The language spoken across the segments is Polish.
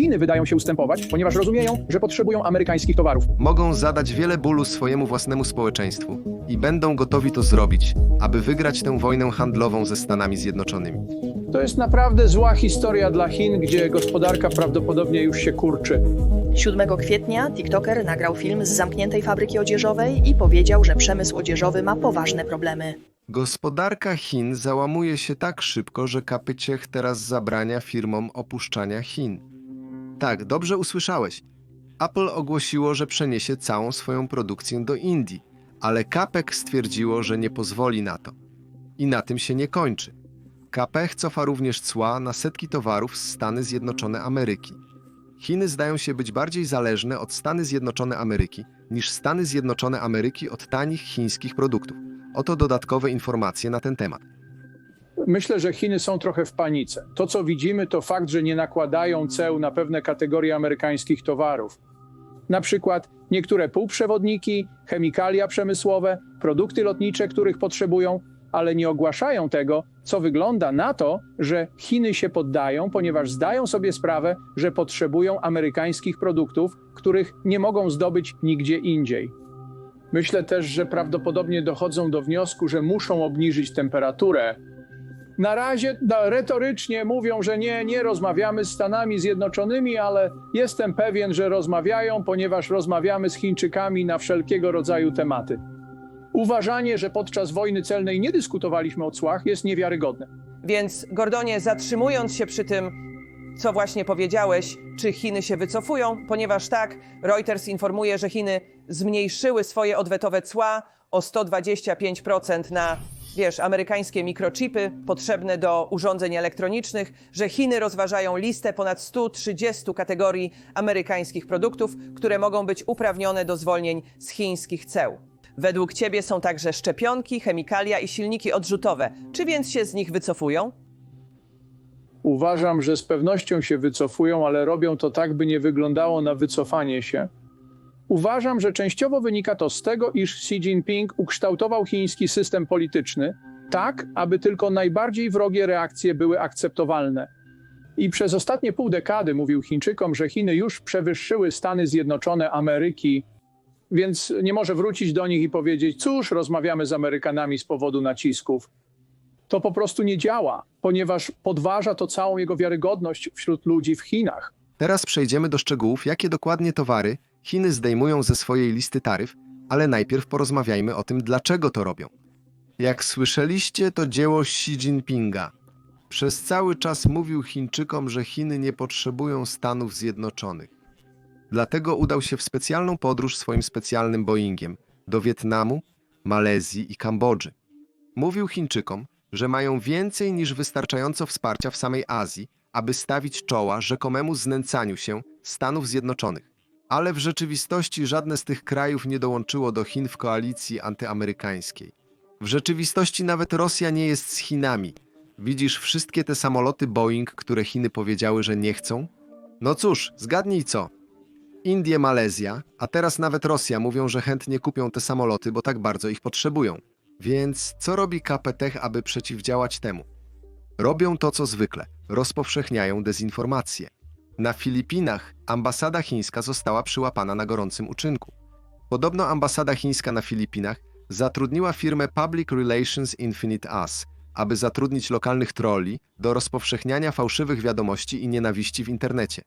Chiny wydają się ustępować, ponieważ rozumieją, że potrzebują amerykańskich towarów. Mogą zadać wiele bólu swojemu własnemu społeczeństwu i będą gotowi to zrobić, aby wygrać tę wojnę handlową ze Stanami Zjednoczonymi. To jest naprawdę zła historia dla Chin, gdzie gospodarka prawdopodobnie już się kurczy. 7 kwietnia TikToker nagrał film z zamkniętej fabryki odzieżowej i powiedział, że przemysł odzieżowy ma poważne problemy. Gospodarka Chin załamuje się tak szybko, że Kapyciech teraz zabrania firmom opuszczania Chin. Tak, dobrze usłyszałeś. Apple ogłosiło, że przeniesie całą swoją produkcję do Indii, ale Kapek stwierdziło, że nie pozwoli na to. I na tym się nie kończy. Kapech cofa również cła na setki towarów z Stany Zjednoczone Ameryki. Chiny zdają się być bardziej zależne od Stany Zjednoczone Ameryki niż Stany Zjednoczone Ameryki od tanich chińskich produktów. Oto dodatkowe informacje na ten temat. Myślę, że Chiny są trochę w panice. To, co widzimy, to fakt, że nie nakładają ceł na pewne kategorie amerykańskich towarów. Na przykład niektóre półprzewodniki, chemikalia przemysłowe, produkty lotnicze, których potrzebują, ale nie ogłaszają tego, co wygląda na to, że Chiny się poddają, ponieważ zdają sobie sprawę, że potrzebują amerykańskich produktów, których nie mogą zdobyć nigdzie indziej. Myślę też, że prawdopodobnie dochodzą do wniosku, że muszą obniżyć temperaturę. Na razie retorycznie mówią, że nie, nie rozmawiamy z Stanami Zjednoczonymi, ale jestem pewien, że rozmawiają, ponieważ rozmawiamy z Chińczykami na wszelkiego rodzaju tematy. Uważanie, że podczas wojny celnej nie dyskutowaliśmy o cłach, jest niewiarygodne. Więc, Gordonie, zatrzymując się przy tym, co właśnie powiedziałeś, czy Chiny się wycofują, ponieważ tak, Reuters informuje, że Chiny zmniejszyły swoje odwetowe cła o 125% na, wiesz, amerykańskie mikrochipy potrzebne do urządzeń elektronicznych, że Chiny rozważają listę ponad 130 kategorii amerykańskich produktów, które mogą być uprawnione do zwolnień z chińskich ceł. Według ciebie są także szczepionki, chemikalia i silniki odrzutowe. Czy więc się z nich wycofują? Uważam, że z pewnością się wycofują, ale robią to tak, by nie wyglądało na wycofanie się. Uważam, że częściowo wynika to z tego, iż Xi Jinping ukształtował chiński system polityczny tak, aby tylko najbardziej wrogie reakcje były akceptowalne. I przez ostatnie pół dekady mówił Chińczykom, że Chiny już przewyższyły Stany Zjednoczone Ameryki, więc nie może wrócić do nich i powiedzieć: Cóż, rozmawiamy z Amerykanami z powodu nacisków. To po prostu nie działa, ponieważ podważa to całą jego wiarygodność wśród ludzi w Chinach. Teraz przejdziemy do szczegółów, jakie dokładnie towary Chiny zdejmują ze swojej listy taryf, ale najpierw porozmawiajmy o tym, dlaczego to robią. Jak słyszeliście, to dzieło Xi Jinpinga. Przez cały czas mówił Chińczykom, że Chiny nie potrzebują Stanów Zjednoczonych. Dlatego udał się w specjalną podróż swoim specjalnym Boeingiem do Wietnamu, Malezji i Kambodży. Mówił Chińczykom, że mają więcej niż wystarczająco wsparcia w samej Azji, aby stawić czoła rzekomemu znęcaniu się Stanów Zjednoczonych. Ale w rzeczywistości żadne z tych krajów nie dołączyło do Chin w koalicji antyamerykańskiej. W rzeczywistości nawet Rosja nie jest z Chinami. Widzisz wszystkie te samoloty Boeing, które Chiny powiedziały, że nie chcą? No cóż, zgadnij co. Indie, Malezja, a teraz nawet Rosja mówią, że chętnie kupią te samoloty, bo tak bardzo ich potrzebują. Więc co robi KPTech, aby przeciwdziałać temu? Robią to, co zwykle rozpowszechniają dezinformację. Na Filipinach ambasada chińska została przyłapana na gorącym uczynku. Podobno ambasada chińska na Filipinach zatrudniła firmę Public Relations Infinite Us, aby zatrudnić lokalnych trolli do rozpowszechniania fałszywych wiadomości i nienawiści w internecie.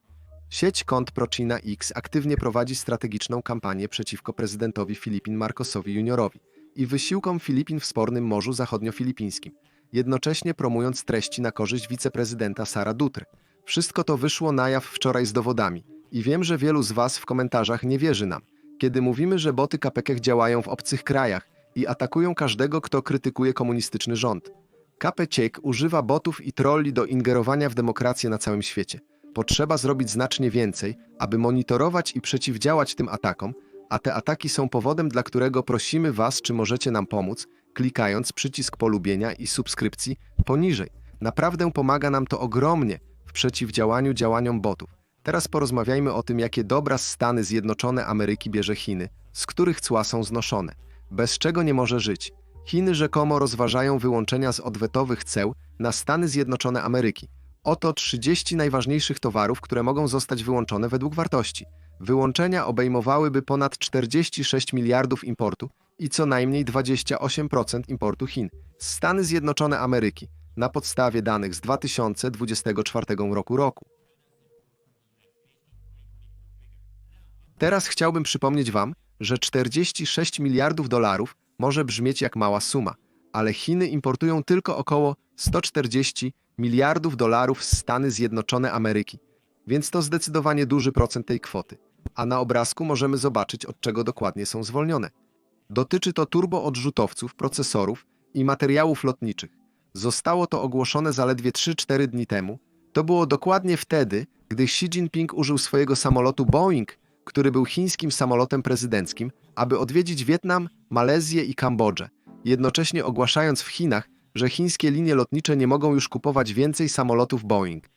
Sieć kont ProChina X aktywnie prowadzi strategiczną kampanię przeciwko prezydentowi Filipin Marcosowi Juniorowi i wysiłkom Filipin w spornym Morzu Zachodnio-Filipińskim, jednocześnie promując treści na korzyść wiceprezydenta Sara Dutry. Wszystko to wyszło na jaw wczoraj z dowodami i wiem, że wielu z Was w komentarzach nie wierzy nam, kiedy mówimy, że boty KPK działają w obcych krajach i atakują każdego, kto krytykuje komunistyczny rząd. KPCiek używa botów i trolli do ingerowania w demokrację na całym świecie. Potrzeba zrobić znacznie więcej, aby monitorować i przeciwdziałać tym atakom, a te ataki są powodem, dla którego prosimy Was, czy możecie nam pomóc, klikając przycisk polubienia i subskrypcji poniżej. Naprawdę pomaga nam to ogromnie w przeciwdziałaniu działaniom botów. Teraz porozmawiajmy o tym, jakie dobra Stany Zjednoczone Ameryki bierze Chiny, z których cła są znoszone, bez czego nie może żyć. Chiny rzekomo rozważają wyłączenia z odwetowych ceł na Stany Zjednoczone Ameryki. Oto 30 najważniejszych towarów, które mogą zostać wyłączone według wartości. Wyłączenia obejmowałyby ponad 46 miliardów importu i co najmniej 28% importu Chin. Stany Zjednoczone Ameryki na podstawie danych z 2024 roku roku. Teraz chciałbym przypomnieć Wam, że 46 miliardów dolarów może brzmieć jak mała suma, ale Chiny importują tylko około 140 miliardów dolarów z Stany Zjednoczone Ameryki, więc to zdecydowanie duży procent tej kwoty. A na obrazku możemy zobaczyć, od czego dokładnie są zwolnione. Dotyczy to turboodrzutowców, procesorów i materiałów lotniczych. Zostało to ogłoszone zaledwie 3-4 dni temu. To było dokładnie wtedy, gdy Xi Jinping użył swojego samolotu Boeing, który był chińskim samolotem prezydenckim, aby odwiedzić Wietnam, Malezję i Kambodżę, jednocześnie ogłaszając w Chinach, że chińskie linie lotnicze nie mogą już kupować więcej samolotów Boeing.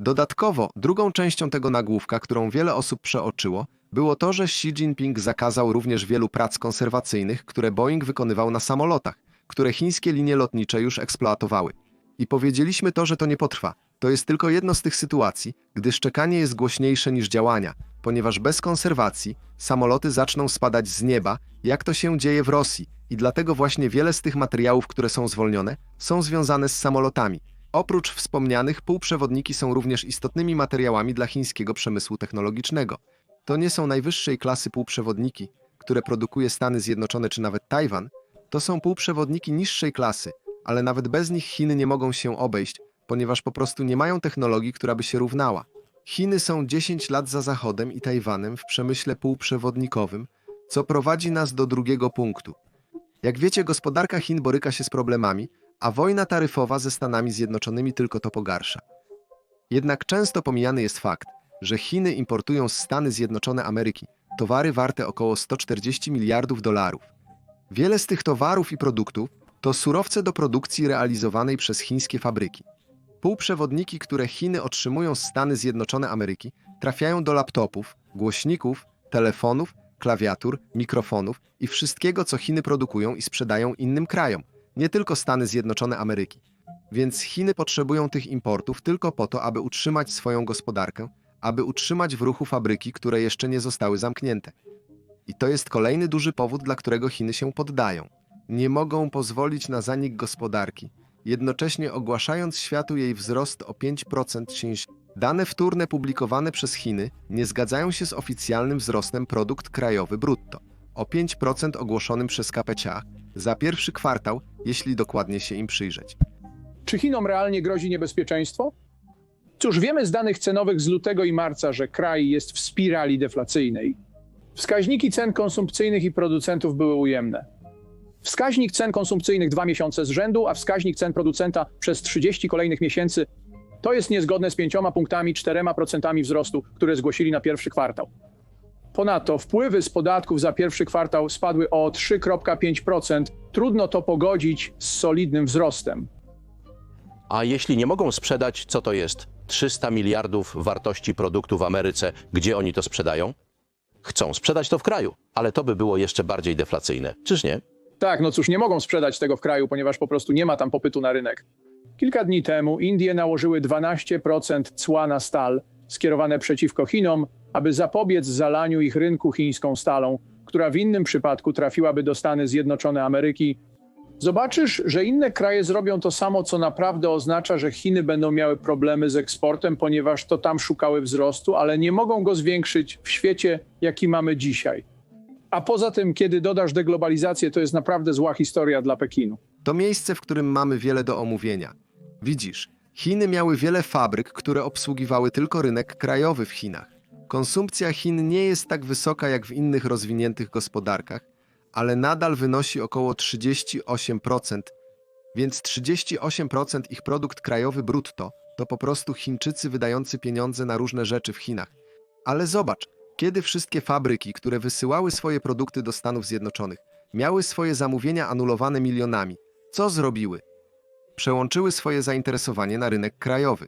Dodatkowo, drugą częścią tego nagłówka, którą wiele osób przeoczyło, było to, że Xi Jinping zakazał również wielu prac konserwacyjnych, które Boeing wykonywał na samolotach, które chińskie linie lotnicze już eksploatowały. I powiedzieliśmy to, że to nie potrwa. To jest tylko jedno z tych sytuacji, gdy szczekanie jest głośniejsze niż działania, ponieważ bez konserwacji samoloty zaczną spadać z nieba, jak to się dzieje w Rosji, i dlatego właśnie wiele z tych materiałów, które są zwolnione, są związane z samolotami. Oprócz wspomnianych, półprzewodniki są również istotnymi materiałami dla chińskiego przemysłu technologicznego. To nie są najwyższej klasy półprzewodniki, które produkuje Stany Zjednoczone czy nawet Tajwan, to są półprzewodniki niższej klasy, ale nawet bez nich Chiny nie mogą się obejść, ponieważ po prostu nie mają technologii, która by się równała. Chiny są 10 lat za Zachodem i Tajwanem w przemyśle półprzewodnikowym, co prowadzi nas do drugiego punktu. Jak wiecie, gospodarka Chin boryka się z problemami, a wojna taryfowa ze Stanami Zjednoczonymi tylko to pogarsza. Jednak często pomijany jest fakt, że Chiny importują z Stany Zjednoczone Ameryki towary warte około 140 miliardów dolarów. Wiele z tych towarów i produktów to surowce do produkcji realizowanej przez chińskie fabryki. Półprzewodniki, które Chiny otrzymują z Stany Zjednoczone Ameryki, trafiają do laptopów, głośników, telefonów, klawiatur, mikrofonów i wszystkiego, co Chiny produkują i sprzedają innym krajom, nie tylko Stany Zjednoczone Ameryki. Więc Chiny potrzebują tych importów tylko po to, aby utrzymać swoją gospodarkę, aby utrzymać w ruchu fabryki, które jeszcze nie zostały zamknięte. I to jest kolejny duży powód, dla którego Chiny się poddają. Nie mogą pozwolić na zanik gospodarki, jednocześnie ogłaszając światu jej wzrost o 5% się. Dane wtórne publikowane przez Chiny nie zgadzają się z oficjalnym wzrostem produkt krajowy brutto o 5% ogłoszonym przez KPCA za pierwszy kwartał, jeśli dokładnie się im przyjrzeć. Czy Chinom realnie grozi niebezpieczeństwo? Cóż, wiemy z danych cenowych z lutego i marca, że kraj jest w spirali deflacyjnej. Wskaźniki cen konsumpcyjnych i producentów były ujemne. Wskaźnik cen konsumpcyjnych dwa miesiące z rzędu, a wskaźnik cen producenta przez 30 kolejnych miesięcy to jest niezgodne z pięcioma punktami, czterema procentami wzrostu, które zgłosili na pierwszy kwartał. Ponadto wpływy z podatków za pierwszy kwartał spadły o 3,5%. Trudno to pogodzić z solidnym wzrostem. A jeśli nie mogą sprzedać, co to jest? 300 miliardów wartości produktu w Ameryce, gdzie oni to sprzedają? Chcą sprzedać to w kraju, ale to by było jeszcze bardziej deflacyjne, czyż nie? Tak, no cóż, nie mogą sprzedać tego w kraju, ponieważ po prostu nie ma tam popytu na rynek. Kilka dni temu Indie nałożyły 12% cła na stal skierowane przeciwko Chinom, aby zapobiec zalaniu ich rynku chińską stalą, która w innym przypadku trafiłaby do Stany Zjednoczone Ameryki. Zobaczysz, że inne kraje zrobią to samo, co naprawdę oznacza, że Chiny będą miały problemy z eksportem, ponieważ to tam szukały wzrostu, ale nie mogą go zwiększyć w świecie, jaki mamy dzisiaj. A poza tym, kiedy dodasz deglobalizację, to jest naprawdę zła historia dla Pekinu. To miejsce, w którym mamy wiele do omówienia. Widzisz, Chiny miały wiele fabryk, które obsługiwały tylko rynek krajowy w Chinach. Konsumpcja Chin nie jest tak wysoka jak w innych rozwiniętych gospodarkach, ale nadal wynosi około 38%, więc 38% ich produkt krajowy brutto to po prostu Chińczycy wydający pieniądze na różne rzeczy w Chinach. Ale zobacz, kiedy wszystkie fabryki, które wysyłały swoje produkty do Stanów Zjednoczonych, miały swoje zamówienia anulowane milionami, co zrobiły? Przełączyły swoje zainteresowanie na rynek krajowy.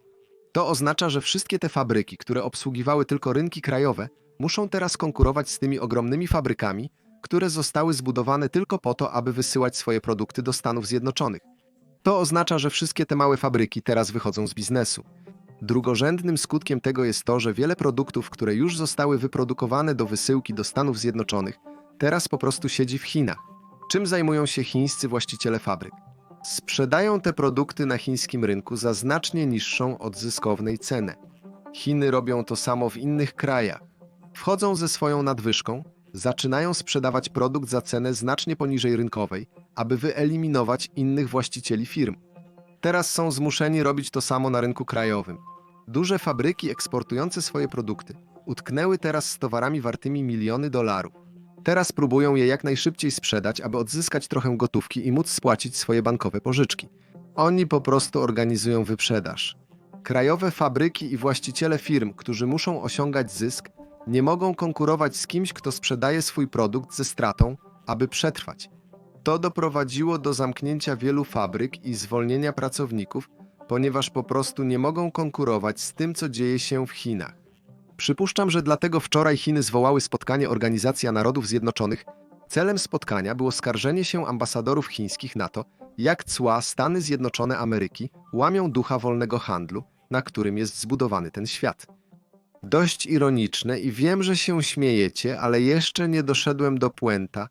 To oznacza, że wszystkie te fabryki, które obsługiwały tylko rynki krajowe, muszą teraz konkurować z tymi ogromnymi fabrykami, które zostały zbudowane tylko po to, aby wysyłać swoje produkty do Stanów Zjednoczonych. To oznacza, że wszystkie te małe fabryki teraz wychodzą z biznesu. Drugorzędnym skutkiem tego jest to, że wiele produktów, które już zostały wyprodukowane do wysyłki do Stanów Zjednoczonych, teraz po prostu siedzi w Chinach. Czym zajmują się chińscy właściciele fabryk? Sprzedają te produkty na chińskim rynku za znacznie niższą od zyskownej cenę. Chiny robią to samo w innych krajach. Wchodzą ze swoją nadwyżką, zaczynają sprzedawać produkt za cenę znacznie poniżej rynkowej, aby wyeliminować innych właścicieli firm. Teraz są zmuszeni robić to samo na rynku krajowym. Duże fabryki eksportujące swoje produkty utknęły teraz z towarami wartymi miliony dolarów. Teraz próbują je jak najszybciej sprzedać, aby odzyskać trochę gotówki i móc spłacić swoje bankowe pożyczki. Oni po prostu organizują wyprzedaż. Krajowe fabryki i właściciele firm, którzy muszą osiągać zysk, nie mogą konkurować z kimś, kto sprzedaje swój produkt ze stratą, aby przetrwać. To doprowadziło do zamknięcia wielu fabryk i zwolnienia pracowników, ponieważ po prostu nie mogą konkurować z tym, co dzieje się w Chinach. Przypuszczam, że dlatego wczoraj Chiny zwołały spotkanie Organizacja Narodów Zjednoczonych. Celem spotkania było skarżenie się ambasadorów chińskich na to, jak cła Stany Zjednoczone Ameryki łamią ducha wolnego handlu, na którym jest zbudowany ten świat. Dość ironiczne i wiem, że się śmiejecie, ale jeszcze nie doszedłem do puenta.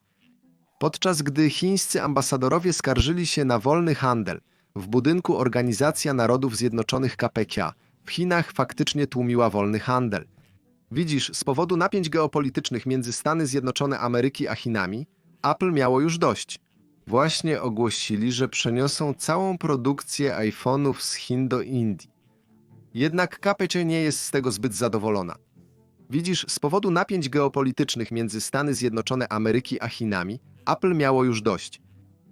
Podczas gdy chińscy ambasadorowie skarżyli się na wolny handel w budynku Organizacja Narodów Zjednoczonych KPK, w Chinach faktycznie tłumiła wolny handel. Widzisz, z powodu napięć geopolitycznych między Stany Zjednoczone Ameryki a Chinami, Apple miało już dość. Właśnie ogłosili, że przeniosą całą produkcję iPhone'ów z Chin do Indii. Jednak KPC nie jest z tego zbyt zadowolona. Widzisz, z powodu napięć geopolitycznych między Stany Zjednoczone Ameryki a Chinami, Apple miało już dość.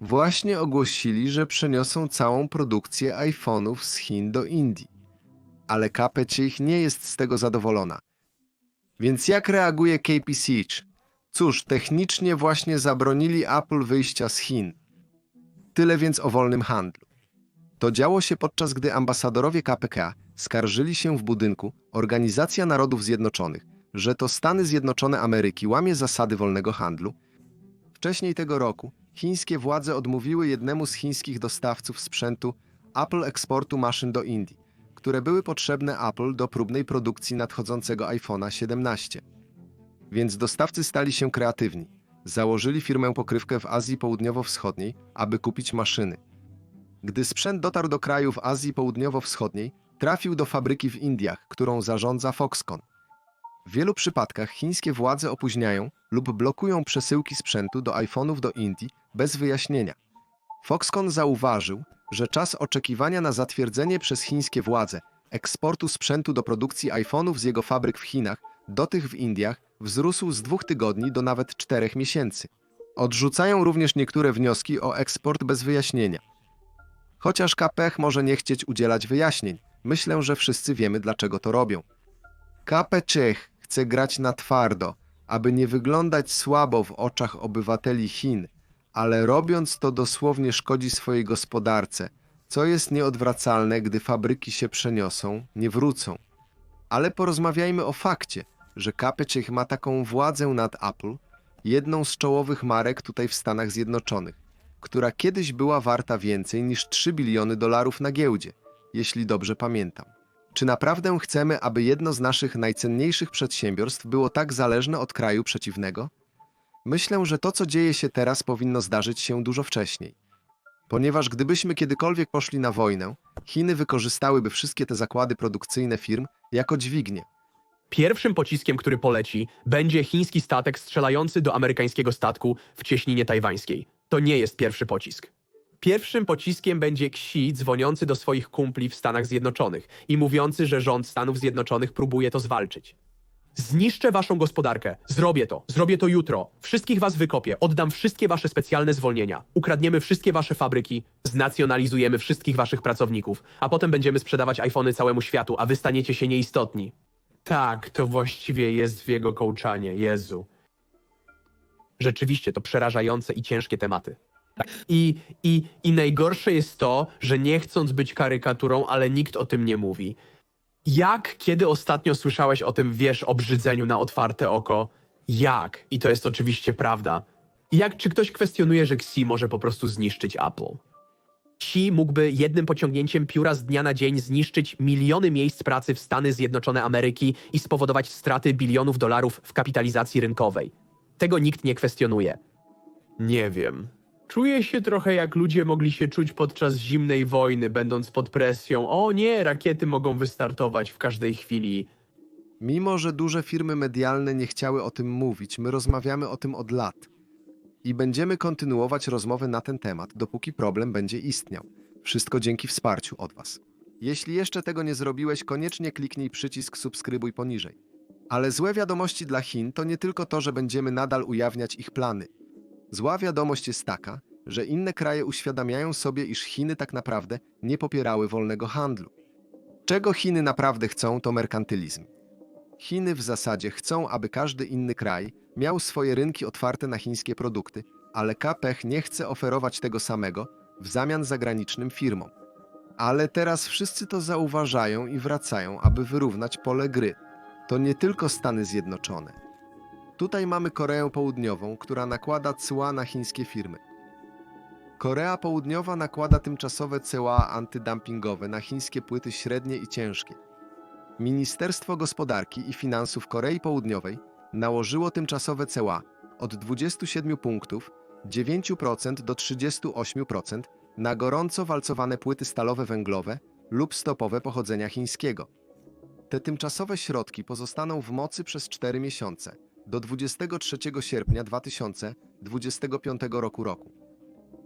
Właśnie ogłosili, że przeniosą całą produkcję iPhone'ów z Chin do Indii. Ale KPC ich nie jest z tego zadowolona. Więc jak reaguje KPC? Cóż, technicznie właśnie zabronili Apple wyjścia z Chin. Tyle więc o wolnym handlu. To działo się podczas gdy ambasadorowie KPK skarżyli się w budynku Organizacja Narodów Zjednoczonych, że to Stany Zjednoczone Ameryki łamie zasady wolnego handlu. Wcześniej tego roku chińskie władze odmówiły jednemu z chińskich dostawców sprzętu Apple eksportu maszyn do Indii, które były potrzebne Apple do próbnej produkcji nadchodzącego iPhone'a 17. Więc dostawcy stali się kreatywni. Założyli firmę pokrywkę w Azji Południowo-Wschodniej, aby kupić maszyny. Gdy sprzęt dotarł do krajów Azji Południowo-Wschodniej, trafił do fabryki w Indiach, którą zarządza Foxconn. W wielu przypadkach chińskie władze opóźniają lub blokują przesyłki sprzętu do iPhone'ów do Indii bez wyjaśnienia. Foxconn zauważył, że czas oczekiwania na zatwierdzenie przez chińskie władze eksportu sprzętu do produkcji iPhone'ów z jego fabryk w Chinach do tych w Indiach wzrósł z dwóch tygodni do nawet czterech miesięcy. Odrzucają również niektóre wnioski o eksport bez wyjaśnienia. Chociaż KPH może nie chcieć udzielać wyjaśnień, myślę, że wszyscy wiemy, dlaczego to robią. KP Czech chce grać na twardo, aby nie wyglądać słabo w oczach obywateli Chin, ale robiąc to dosłownie szkodzi swojej gospodarce, co jest nieodwracalne, gdy fabryki się przeniosą, nie wrócą. Ale porozmawiajmy o fakcie, że KP Czech ma taką władzę nad Apple, jedną z czołowych marek tutaj w Stanach Zjednoczonych, która kiedyś była warta więcej niż 3 biliony dolarów na giełdzie, jeśli dobrze pamiętam. Czy naprawdę chcemy, aby jedno z naszych najcenniejszych przedsiębiorstw było tak zależne od kraju przeciwnego? Myślę, że to, co dzieje się teraz, powinno zdarzyć się dużo wcześniej. Ponieważ gdybyśmy kiedykolwiek poszli na wojnę, Chiny wykorzystałyby wszystkie te zakłady produkcyjne firm jako dźwignię. Pierwszym pociskiem, który poleci, będzie chiński statek strzelający do amerykańskiego statku w cieśninie tajwańskiej. To nie jest pierwszy pocisk. Pierwszym pociskiem będzie Xi dzwoniący do swoich kumpli w Stanach Zjednoczonych i mówiący, że rząd Stanów Zjednoczonych próbuje to zwalczyć. Zniszczę waszą gospodarkę. Zrobię to. Zrobię to jutro. Wszystkich was wykopię. Oddam wszystkie wasze specjalne zwolnienia. Ukradniemy wszystkie wasze fabryki. Znacjonalizujemy wszystkich waszych pracowników. A potem będziemy sprzedawać iPhony całemu światu, a wy staniecie się nieistotni. Tak, to właściwie jest w jego kołczanie. Jezu. Rzeczywiście to przerażające i ciężkie tematy. I, i, I najgorsze jest to, że nie chcąc być karykaturą, ale nikt o tym nie mówi. Jak, kiedy ostatnio słyszałeś o tym, wiesz, obrzydzeniu na otwarte oko? Jak? I to jest oczywiście prawda. Jak, czy ktoś kwestionuje, że Xi może po prostu zniszczyć Apple? Xi mógłby jednym pociągnięciem pióra z dnia na dzień zniszczyć miliony miejsc pracy w Stany Zjednoczone Ameryki i spowodować straty bilionów dolarów w kapitalizacji rynkowej. Tego nikt nie kwestionuje. Nie wiem. Czuję się trochę jak ludzie mogli się czuć podczas zimnej wojny, będąc pod presją. O nie, rakiety mogą wystartować w każdej chwili. Mimo, że duże firmy medialne nie chciały o tym mówić, my rozmawiamy o tym od lat. I będziemy kontynuować rozmowę na ten temat, dopóki problem będzie istniał. Wszystko dzięki wsparciu od Was. Jeśli jeszcze tego nie zrobiłeś, koniecznie kliknij przycisk subskrybuj poniżej. Ale złe wiadomości dla Chin to nie tylko to, że będziemy nadal ujawniać ich plany. Zła wiadomość jest taka, że inne kraje uświadamiają sobie, iż Chiny tak naprawdę nie popierały wolnego handlu. Czego Chiny naprawdę chcą, to merkantylizm. Chiny w zasadzie chcą, aby każdy inny kraj miał swoje rynki otwarte na chińskie produkty, ale KPH nie chce oferować tego samego w zamian zagranicznym firmom. Ale teraz wszyscy to zauważają i wracają, aby wyrównać pole gry. To nie tylko Stany Zjednoczone. Tutaj mamy Koreę Południową, która nakłada cła na chińskie firmy. Korea Południowa nakłada tymczasowe cła antydumpingowe na chińskie płyty średnie i ciężkie. Ministerstwo Gospodarki i Finansów Korei Południowej nałożyło tymczasowe ceła od 27 punktów 9% do 38% na gorąco walcowane płyty stalowe węglowe lub stopowe pochodzenia chińskiego. Te tymczasowe środki pozostaną w mocy przez 4 miesiące do 23 sierpnia 2025 roku roku.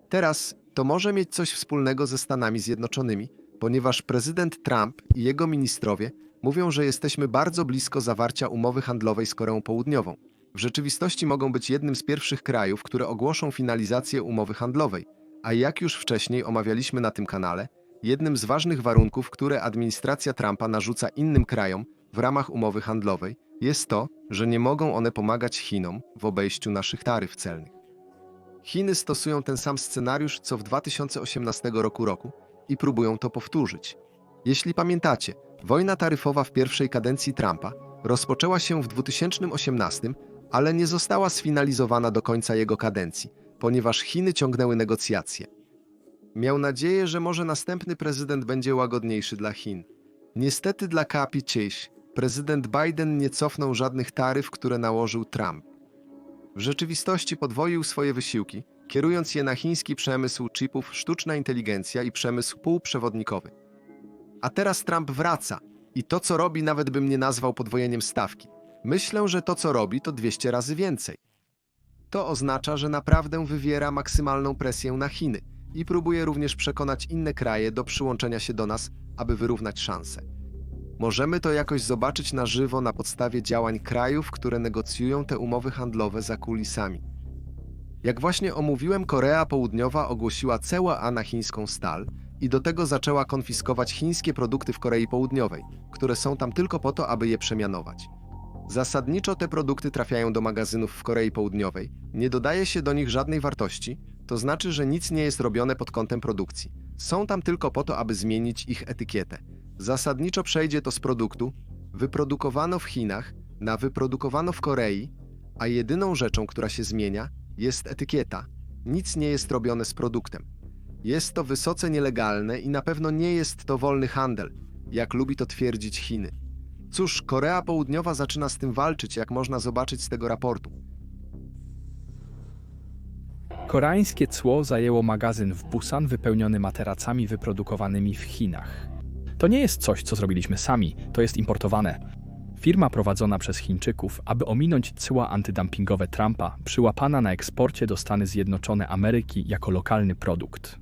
Teraz to może mieć coś wspólnego ze Stanami Zjednoczonymi, ponieważ prezydent Trump i jego ministrowie mówią, że jesteśmy bardzo blisko zawarcia umowy handlowej z Koreą Południową. W rzeczywistości mogą być jednym z pierwszych krajów, które ogłoszą finalizację umowy handlowej, a jak już wcześniej omawialiśmy na tym kanale, jednym z ważnych warunków, które administracja Trumpa narzuca innym krajom w ramach umowy handlowej, jest to, że nie mogą one pomagać Chinom w obejściu naszych taryf celnych. Chiny stosują ten sam scenariusz co w 2018 roku roku i próbują to powtórzyć. Jeśli pamiętacie, wojna taryfowa w pierwszej kadencji Trumpa rozpoczęła się w 2018, ale nie została sfinalizowana do końca jego kadencji, ponieważ Chiny ciągnęły negocjacje. Miał nadzieję, że może następny prezydent będzie łagodniejszy dla Chin. Niestety dla Kapi Chase, prezydent Biden nie cofnął żadnych taryf, które nałożył Trump. W rzeczywistości podwoił swoje wysiłki, kierując je na chiński przemysł chipów, sztuczna inteligencja i przemysł półprzewodnikowy. A teraz Trump wraca i to, co robi, nawet bym nie nazwał podwojeniem stawki. Myślę, że to, co robi, to 200 razy więcej. To oznacza, że naprawdę wywiera maksymalną presję na Chiny i próbuje również przekonać inne kraje do przyłączenia się do nas, aby wyrównać szanse. Możemy to jakoś zobaczyć na żywo na podstawie działań krajów, które negocjują te umowy handlowe za kulisami. Jak właśnie omówiłem, Korea Południowa ogłosiła CEA na chińską stal i do tego zaczęła konfiskować chińskie produkty w Korei Południowej, które są tam tylko po to, aby je przemianować. Zasadniczo te produkty trafiają do magazynów w Korei Południowej, nie dodaje się do nich żadnej wartości, to znaczy, że nic nie jest robione pod kątem produkcji. Są tam tylko po to, aby zmienić ich etykietę. Zasadniczo przejdzie to z produktu wyprodukowano w Chinach na wyprodukowano w Korei, a jedyną rzeczą, która się zmienia, jest etykieta. Nic nie jest robione z produktem. Jest to wysoce nielegalne i na pewno nie jest to wolny handel, jak lubi to twierdzić Chiny. Cóż, Korea Południowa zaczyna z tym walczyć, jak można zobaczyć z tego raportu. Koreańskie cło zajęło magazyn w Busan wypełniony materacami wyprodukowanymi w Chinach. To nie jest coś, co zrobiliśmy sami, to jest importowane. Firma prowadzona przez Chińczyków, aby ominąć cła antydumpingowe Trumpa, przyłapana na eksporcie do Stany Zjednoczone Ameryki jako lokalny produkt.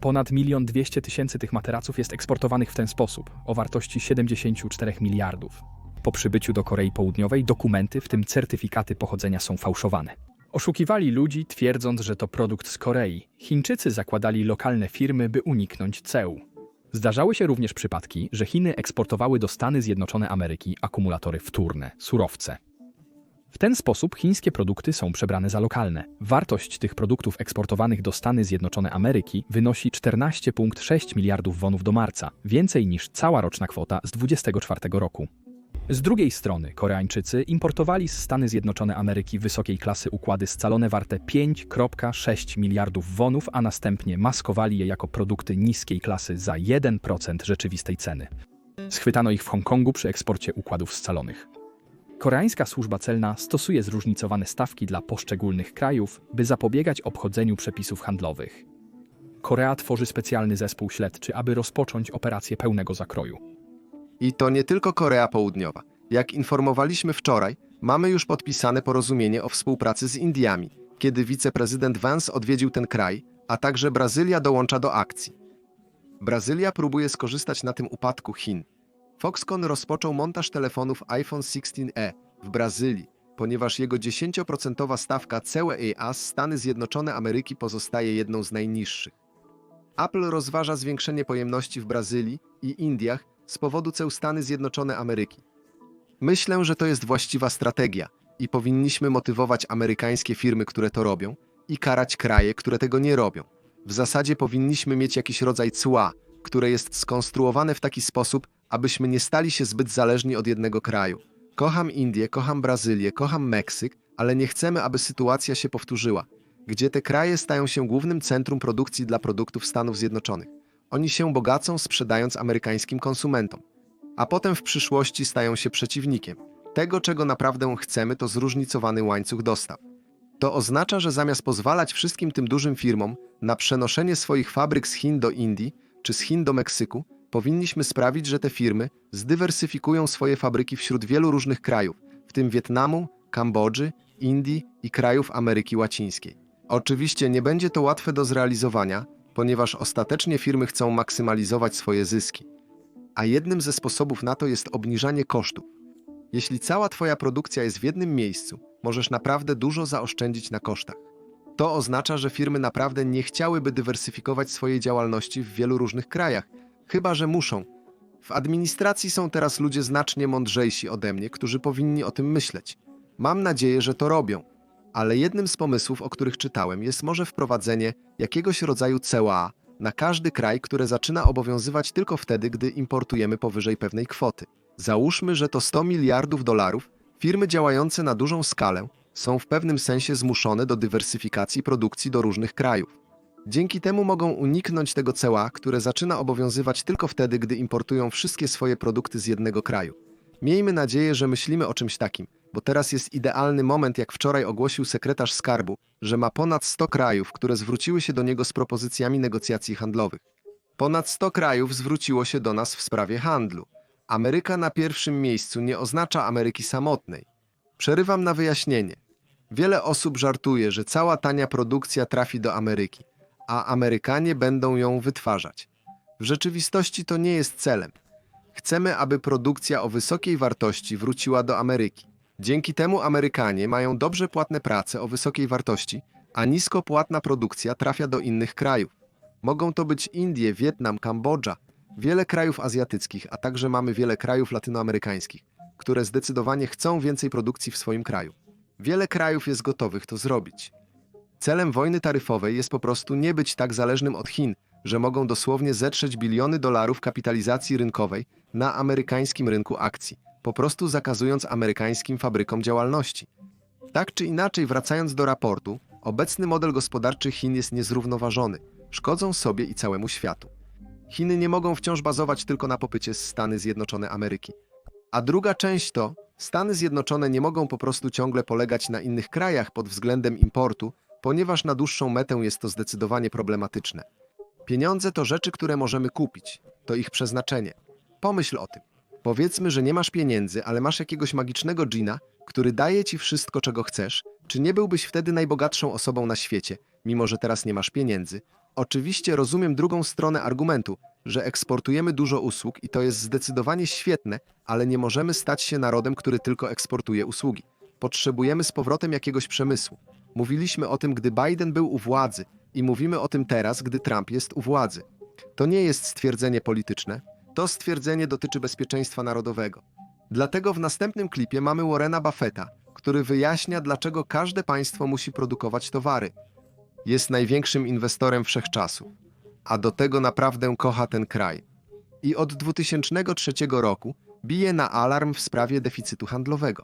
Ponad milion dwieście tysięcy tych materaców jest eksportowanych w ten sposób, o wartości 74 miliardów. Po przybyciu do Korei Południowej dokumenty, w tym certyfikaty pochodzenia, są fałszowane. Oszukiwali ludzi, twierdząc, że to produkt z Korei. Chińczycy zakładali lokalne firmy, by uniknąć ceł. Zdarzały się również przypadki, że Chiny eksportowały do Stany Zjednoczone Ameryki akumulatory wtórne, surowce. W ten sposób chińskie produkty są przebrane za lokalne. Wartość tych produktów eksportowanych do Stany Zjednoczone Ameryki wynosi 14,6 miliardów wonów do marca, więcej niż cała roczna kwota z 2024 roku. Z drugiej strony Koreańczycy importowali z Stany Zjednoczone Ameryki wysokiej klasy układy scalone warte 5,6 miliardów wonów, a następnie maskowali je jako produkty niskiej klasy za 1% rzeczywistej ceny. Schwytano ich w Hongkongu przy eksporcie układów scalonych. Koreańska służba celna stosuje zróżnicowane stawki dla poszczególnych krajów, by zapobiegać obchodzeniu przepisów handlowych. Korea tworzy specjalny zespół śledczy, aby rozpocząć operację pełnego zakroju. I to nie tylko Korea Południowa. Jak informowaliśmy wczoraj, mamy już podpisane porozumienie o współpracy z Indiami, kiedy wiceprezydent Vance odwiedził ten kraj, a także Brazylia dołącza do akcji. Brazylia próbuje skorzystać na tym upadku Chin. Foxconn rozpoczął montaż telefonów iPhone 16e w Brazylii, ponieważ jego 10% stawka CEA z Stany Zjednoczone Ameryki pozostaje jedną z najniższych. Apple rozważa zwiększenie pojemności w Brazylii i Indiach z powodu ceł Stany Zjednoczone Ameryki. Myślę, że to jest właściwa strategia i powinniśmy motywować amerykańskie firmy, które to robią, i karać kraje, które tego nie robią. W zasadzie powinniśmy mieć jakiś rodzaj cła, które jest skonstruowane w taki sposób, abyśmy nie stali się zbyt zależni od jednego kraju. Kocham Indię, kocham Brazylię, kocham Meksyk, ale nie chcemy, aby sytuacja się powtórzyła, gdzie te kraje stają się głównym centrum produkcji dla produktów Stanów Zjednoczonych. Oni się bogacą, sprzedając amerykańskim konsumentom, a potem w przyszłości stają się przeciwnikiem. Tego, czego naprawdę chcemy, to zróżnicowany łańcuch dostaw. To oznacza, że zamiast pozwalać wszystkim tym dużym firmom na przenoszenie swoich fabryk z Chin do Indii czy z Chin do Meksyku, powinniśmy sprawić, że te firmy zdywersyfikują swoje fabryki wśród wielu różnych krajów, w tym Wietnamu, Kambodży, Indii i krajów Ameryki Łacińskiej. Oczywiście nie będzie to łatwe do zrealizowania, ponieważ ostatecznie firmy chcą maksymalizować swoje zyski. A jednym ze sposobów na to jest obniżanie kosztów. Jeśli cała Twoja produkcja jest w jednym miejscu, możesz naprawdę dużo zaoszczędzić na kosztach. To oznacza, że firmy naprawdę nie chciałyby dywersyfikować swojej działalności w wielu różnych krajach, chyba że muszą. W administracji są teraz ludzie znacznie mądrzejsi ode mnie, którzy powinni o tym myśleć. Mam nadzieję, że to robią. Ale jednym z pomysłów, o których czytałem, jest może wprowadzenie jakiegoś rodzaju CEA na każdy kraj, które zaczyna obowiązywać tylko wtedy, gdy importujemy powyżej pewnej kwoty. Załóżmy, że to 100 miliardów dolarów, firmy działające na dużą skalę są w pewnym sensie zmuszone do dywersyfikacji produkcji do różnych krajów. Dzięki temu mogą uniknąć tego CEA, które zaczyna obowiązywać tylko wtedy, gdy importują wszystkie swoje produkty z jednego kraju. Miejmy nadzieję, że myślimy o czymś takim, bo teraz jest idealny moment, jak wczoraj ogłosił sekretarz skarbu, że ma ponad 100 krajów, które zwróciły się do niego z propozycjami negocjacji handlowych. Ponad 100 krajów zwróciło się do nas w sprawie handlu. Ameryka na pierwszym miejscu nie oznacza Ameryki samotnej. Przerywam na wyjaśnienie. Wiele osób żartuje, że cała tania produkcja trafi do Ameryki, a Amerykanie będą ją wytwarzać. W rzeczywistości to nie jest celem. Chcemy, aby produkcja o wysokiej wartości wróciła do Ameryki. Dzięki temu Amerykanie mają dobrze płatne prace o wysokiej wartości, a nisko płatna produkcja trafia do innych krajów. Mogą to być Indie, Wietnam, Kambodża, wiele krajów azjatyckich, a także mamy wiele krajów latynoamerykańskich, które zdecydowanie chcą więcej produkcji w swoim kraju. Wiele krajów jest gotowych to zrobić. Celem wojny taryfowej jest po prostu nie być tak zależnym od Chin, że mogą dosłownie zetrzeć biliony dolarów kapitalizacji rynkowej na amerykańskim rynku akcji, po prostu zakazując amerykańskim fabrykom działalności. Tak czy inaczej, wracając do raportu, obecny model gospodarczy Chin jest niezrównoważony, szkodzą sobie i całemu światu. Chiny nie mogą wciąż bazować tylko na popycie z Stany Zjednoczone Ameryki. A druga część to, Stany Zjednoczone nie mogą po prostu ciągle polegać na innych krajach pod względem importu, ponieważ na dłuższą metę jest to zdecydowanie problematyczne. Pieniądze to rzeczy, które możemy kupić. To ich przeznaczenie. Pomyśl o tym. Powiedzmy, że nie masz pieniędzy, ale masz jakiegoś magicznego dżina, który daje ci wszystko, czego chcesz. Czy nie byłbyś wtedy najbogatszą osobą na świecie, mimo że teraz nie masz pieniędzy? Oczywiście rozumiem drugą stronę argumentu, że eksportujemy dużo usług i to jest zdecydowanie świetne, ale nie możemy stać się narodem, który tylko eksportuje usługi. Potrzebujemy z powrotem jakiegoś przemysłu. Mówiliśmy o tym, gdy Biden był u władzy i mówimy o tym teraz, gdy Trump jest u władzy. To nie jest stwierdzenie polityczne, to stwierdzenie dotyczy bezpieczeństwa narodowego. Dlatego w następnym klipie mamy Warrena Buffetta, który wyjaśnia, dlaczego każde państwo musi produkować towary. Jest największym inwestorem wszechczasów, a do tego naprawdę kocha ten kraj. I od 2003 roku bije na alarm w sprawie deficytu handlowego.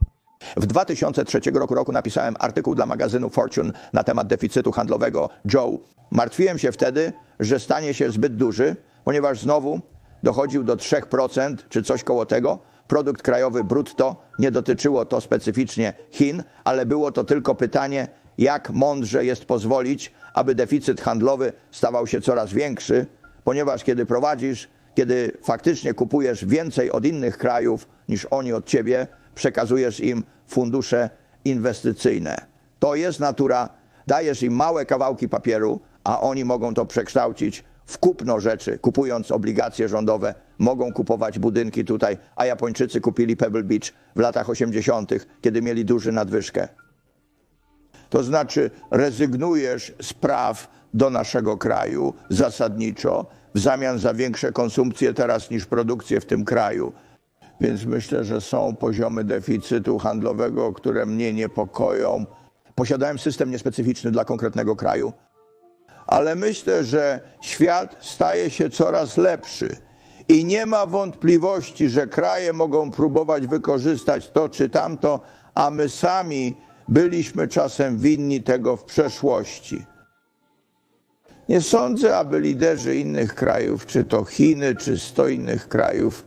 W 2003 roku, roku napisałem artykuł dla magazynu Fortune na temat deficytu handlowego Joe. Martwiłem się wtedy, że stanie się zbyt duży, ponieważ znowu dochodził do 3% czy coś koło tego. Produkt krajowy brutto nie dotyczyło to specyficznie Chin, ale było to tylko pytanie, jak mądrze jest pozwolić, aby deficyt handlowy stawał się coraz większy, ponieważ kiedy prowadzisz, kiedy faktycznie kupujesz więcej od innych krajów niż oni od ciebie, przekazujesz im fundusze inwestycyjne. To jest natura, dajesz im małe kawałki papieru, a oni mogą to przekształcić w kupno rzeczy. Kupując obligacje rządowe, mogą kupować budynki tutaj, a Japończycy kupili Pebble Beach w latach 80., kiedy mieli duży nadwyżkę. To znaczy rezygnujesz z praw do naszego kraju zasadniczo w zamian za większe konsumpcje teraz niż produkcję w tym kraju. Więc myślę, że są poziomy deficytu handlowego, które mnie niepokoją. Posiadałem system niespecyficzny dla konkretnego kraju, ale myślę, że świat staje się coraz lepszy. I nie ma wątpliwości, że kraje mogą próbować wykorzystać to czy tamto, a my sami byliśmy czasem winni tego w przeszłości. Nie sądzę, aby liderzy innych krajów, czy to Chiny, czy sto innych krajów,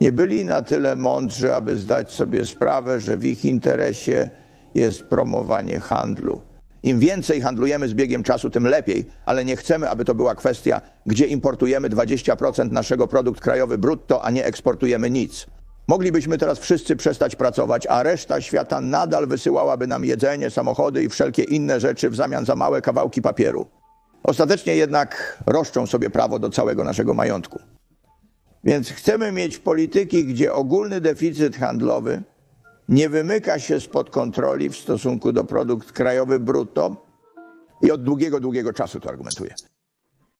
nie byli na tyle mądrzy, aby zdać sobie sprawę, że w ich interesie jest promowanie handlu. Im więcej handlujemy z biegiem czasu, tym lepiej, ale nie chcemy, aby to była kwestia, gdzie importujemy 20% naszego produkt krajowy brutto, a nie eksportujemy nic. Moglibyśmy teraz wszyscy przestać pracować, a reszta świata nadal wysyłałaby nam jedzenie, samochody i wszelkie inne rzeczy w zamian za małe kawałki papieru. Ostatecznie jednak roszczą sobie prawo do całego naszego majątku. Więc chcemy mieć polityki, gdzie ogólny deficyt handlowy nie wymyka się spod kontroli w stosunku do produkt krajowy brutto i od długiego, długiego czasu to argumentuję.